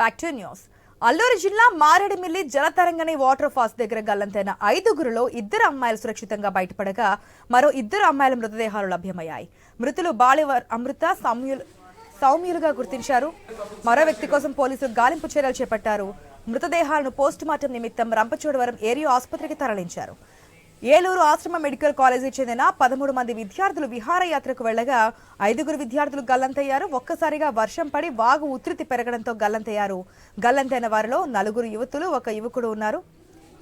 Back to news Alluri జిల్లా Maredumilli జలతరంగని water falls దగ్గర గల్లంతైన ఐదుగురులో ఇద్దరు అమ్మాయిలు సురక్షితంగా బయటపడగా మరో ఇద్దరు అమ్మాయిల మృతదేహాలు లభ్యమయ్యాయి. మృతులు బాలివర్ అమృత సౌమ్యులు సౌమ్యులుగా గుర్తించారు. మరో వ్యక్తి కోసం పోలీసులు గాలింపు చర్యలు చేపట్టారు. మృతదేహాలను పోస్టుమార్టం నిమిత్తం రంపచోడవరం ఏరియా ఆసుపత్రికి తరలించారు. ఏలూరు ఆశ్రమ మెడికల్ కాలేజీకి చెందిన పదమూడు మంది విద్యార్థులు విహారయాత్రకు వెళ్ళగా ఐదుగురు విద్యార్థులు గల్లంతయ్యారు. ఒక్కసారిగా వర్షం పడి వాగు ఉధృతి పెరగడంతో గల్లంతయ్యారు. గల్లంతైన వారిలో నలుగురు యువతులు ఒక యువకుడు ఉన్నారు.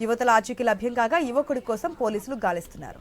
యువతుల ఆచూకీ లభ్యం కాగా యువకుడి కోసం పోలీసులు గాలిస్తున్నారు.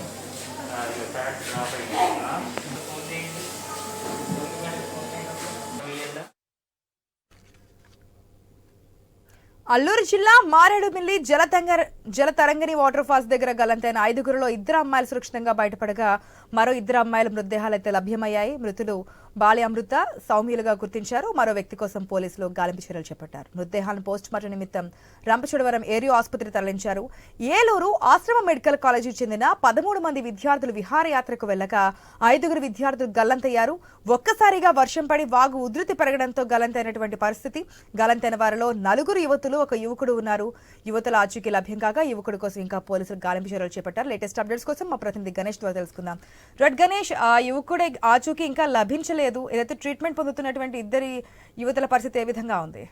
అల్లూరు జిల్లా మారేడుమిల్లి జలతంగర్ జలతరంగిణి వాటర్ ఫాల్స్ దగ్గర గలంతైన ఐదుగురులో ఇద్దరు అమ్మాయిలు సురక్షితంగా బయటపడగా మరో ఇద్దరు అమ్మాయిల మృతదేహాలు అయితే లభ్యమయ్యాయి. మృతులు బాలి అమృత సౌమ్యులుగా గుర్తించారు. మరో వ్యక్తి కోసం పోలీసులు గాలింపు చర్యలు చేపట్టారు. మృతదేహాలను పోస్ట్ మార్టం నిమిత్తం రంపచోడవరం ఏరియో ఆసుపత్రి తరలించారు. ఏలూరు ఆశ్రమ మెడికల్ కాలేజీకి చెందిన పదమూడు మంది విద్యార్థులు విహారయాత్రకు వెళ్ళగా ఐదుగురు విద్యార్థులు గల్లంతయ్యారు. ఒక్కసారిగా వర్షం పడి వాగు ఉధృతి పెరగడంతో గల్లంతైనటువంటి పరిస్థితి. గల్లంతైన వారిలో నలుగురు యువతులు ఒక యువకుడు ఉన్నారు. యువతుల ఆచూకీ లభ్యం కాగా యువకుడి కోసం ఇంకా పోలీసులు గాలింపు చర్యలు చేపట్టారు. లేటెస్ట్ అప్డేట్స్ కోసం మా ప్రతినిధి గణేష్ ద్వారా తెలుసుకుందాం. రెడ్ గణేష్ ఆ యువకుడే ఆచూకీ ఇంకా లభించలేదు. ఏదైతే ట్రీట్మెంట్ పొందుతున్నటువంటి ఇద్దరి యువతల పరిస్థితి ఏ విధంగా ఉంది?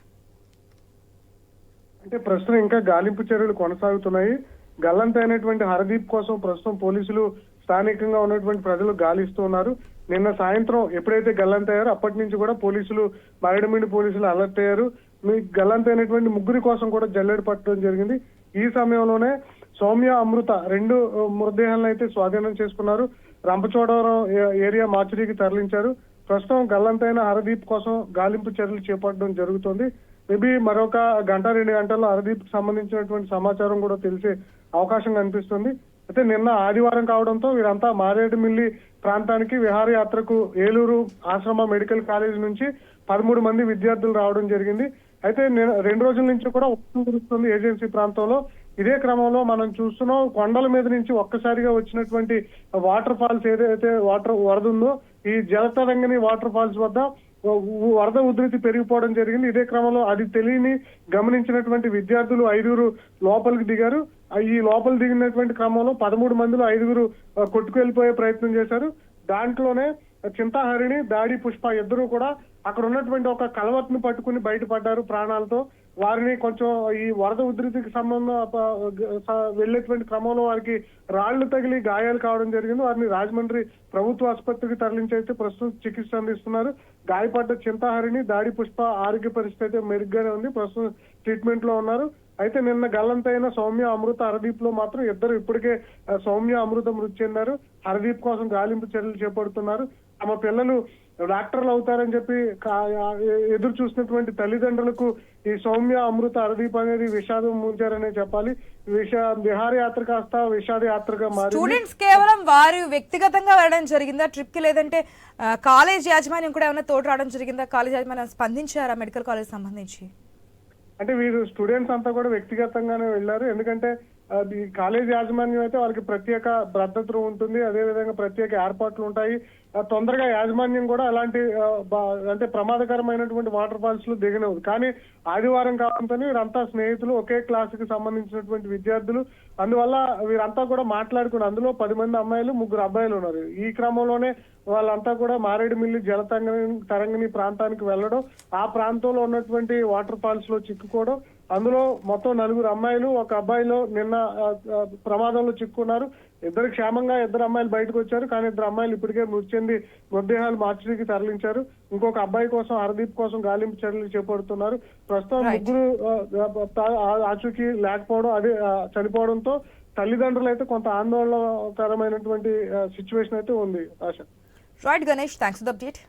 అంటే ప్రస్తుతం ఇంకా గాలింపు చర్యలు కొనసాగుతున్నాయి. గల్లంతైనటువంటి హరదీప్ కోసం ప్రస్తుతం పోలీసులు స్థానికంగా ఉన్నటువంటి ప్రజలు గాలిస్తూ ఉన్నారు. నిన్న సాయంత్రం ఎప్పుడైతే గల్లంతయ్యారో అప్పటి నుంచి కూడా పోలీసులు మారేడుమిండి పోలీసులు అలర్ట్ అయ్యారు. మీ గల్లంతైనటువంటి ముగ్గురి కోసం కూడా జల్లెడ పట్టడం జరిగింది. ఈ సమయంలోనే సౌమ్య అమృత రెండు మృతదేహాలను అయితే స్వాధీనం చేసుకున్నారు. రంపచోడవరం ఏరియా మార్చురీకి తరలించారు. ప్రస్తుతం గల్లంతైన హరదీప్ కోసం గాలింపు చర్యలు చేపట్టడం జరుగుతుంది. మేబీ మరొక గంట రెండు గంటల్లో హరదీప్ సంబంధించినటువంటి సమాచారం కూడా తెలిసే అవకాశం కనిపిస్తుంది. అయితే నిన్న ఆదివారం కావడంతో వీరంతా మారేడుమిల్లి ప్రాంతానికి విహారయాత్రకు ఏలూరు ఆశ్రమ మెడికల్ కాలేజ్ నుంచి పదమూడు మంది విద్యార్థులు రావడం జరిగింది. అయితే రెండు రోజుల నుంచి కూడా వర్షం కురుస్తుంది ఏజెన్సీ ప్రాంతంలో. ఇదే క్రమంలో మనం చూస్తున్నాం కొండల మీద నుంచి ఒక్కసారిగా వచ్చినటువంటి వాటర్ ఫాల్స్ ఏదైతే వాటర్ వరద ఉందో ఈ జలతరంగని వాటర్ ఫాల్స్ వద్ద వరద ఉధృతి పెరిగిపోవడం జరిగింది. ఇదే క్రమంలో అది తెలియని గమనించినటువంటి విద్యార్థులు ఐదుగురు లోపలికి దిగారు. ఈ లోపల దిగినటువంటి క్రమంలో పదమూడు మందిలో ఐదుగురు కొట్టుకెళ్ళిపోయే కొట్టుకెళ్ళిపోయే ప్రయత్నం చేశారు. దాంట్లోనే చింతాహరిణి దాడి పుష్ప ఇద్దరు కూడా అక్కడ ఉన్నటువంటి ఒక కలవత్ను పట్టుకుని బయటపడ్డారు ప్రాణాలతో. వారిని కొంచెం ఈ వరద ఉధృతికి సంబంధం వెళ్ళేటువంటి క్రమంలో వారికి రాళ్ళు తగిలి గాయాలు కావడం జరిగింది. వారిని రాజమండ్రి ప్రభుత్వ ఆసుపత్రికి తరలించి అయితే ప్రస్తుతం చికిత్స అందిస్తున్నారు. గాయపడ్డ చింతాహరిని దాడి పుష్ప ఆరోగ్య పరిస్థితి అయితే మెరుగ్గానే ఉంది. ప్రస్తుతం ట్రీట్మెంట్లో ఉన్నారు. అయితే నిన్న గల్లంతైన సౌమ్య అమృత హరదీప్లో మాత్రం ఇద్దరు ఇప్పటికే సౌమ్య అమృత మృతి చెందారు. హరదీప్ కోసం గాలింపు చర్యలు చేపడుతున్నారు. తమ పిల్లలు డాక్టర్లు అవుతారని చెప్పి ఎదురు చూసినటువంటి తల్లిదండ్రులకు ఈ సౌమ్య అమృత హరదీప్ అనేది విషాదం ముంచారనే చెప్పాలి. విష విహారయాత్ర కాస్త విషాద యాత్రగా మారింది. స్టూడెంట్స్ కేవలం వారు వ్యక్తిగతంగా వెళ్ళడం జరిగిందా? ట్రిప్కి లేదంటే కాలేజ్ యాజమాన్యం కూడా ఏమైనా తోడు రావడం జరిగిందా? కాలేజ్ యాజమాన్యం స్పందించారా మెడికల్ కాలేజ్ సంబంధించి? అంటే వీరు స్టూడెంట్స్ అంతా కూడా వ్యక్తిగతంగానే వెళ్ళారు. ఎందుకంటే అది కాలేజ్ యాజమాన్యం అయితే వాళ్ళకి ప్రత్యేక భద్రత ఉంటుంది. అదే విధంగా ప్రత్యేక ఏర్పాట్లు ఉంటాయి. తొందరగా యాజమాన్యం కూడా అలాంటి బా- అంటే ప్రమాదకరమైనటువంటి వాటర్ ఫాల్స్లో దిగనవు కానీ ఆదివారం కావడంతో వీరంతా స్నేహితులు ఒకే క్లాస్కి సంబంధించినటువంటి విద్యార్థులు. అందువల్ల వీరంతా కూడా మాట్లాడుకుని అందులో పది మంది అమ్మాయిలు ముగ్గురు అబ్బాయిలు ఉన్నారు. ఈ క్రమంలోనే వాళ్ళంతా కూడా మారేడుమిల్లి జలతంగని తరంగిణి ప్రాంతానికి వెళ్ళడం ఆ ప్రాంతంలో ఉన్నటువంటి వాటర్ ఫాల్స్లో చిక్కుకోవడం అందులో మొత్తం నలుగురు అమ్మాయిలు ఒక అబ్బాయిలో నిన్న ప్రమాదంలో చిక్కున్నారు. ఇద్దరు క్షేమంగా ఇద్దరు అమ్మాయిలు బయటకు వచ్చారు కానీ ఇద్దరు అమ్మాయిలు ఇప్పటికే మృతి చెంది మృతదేహాలు మార్చికి తరలించారు. ఇంకొక అబ్బాయి కోసం హరదీప్ కోసం గాలింపు చర్యలు చేపడుతున్నారు. ప్రస్తుతం. ముగ్గురు ఆచూకీ లేకపోవడం అదే చనిపోవడంతో తల్లిదండ్రులు అయితే కొంత ఆందోళనకరమైనటువంటి సిచ్యువేషన్ అయితే ఉంది ఆశ. Right Ganesh thanks update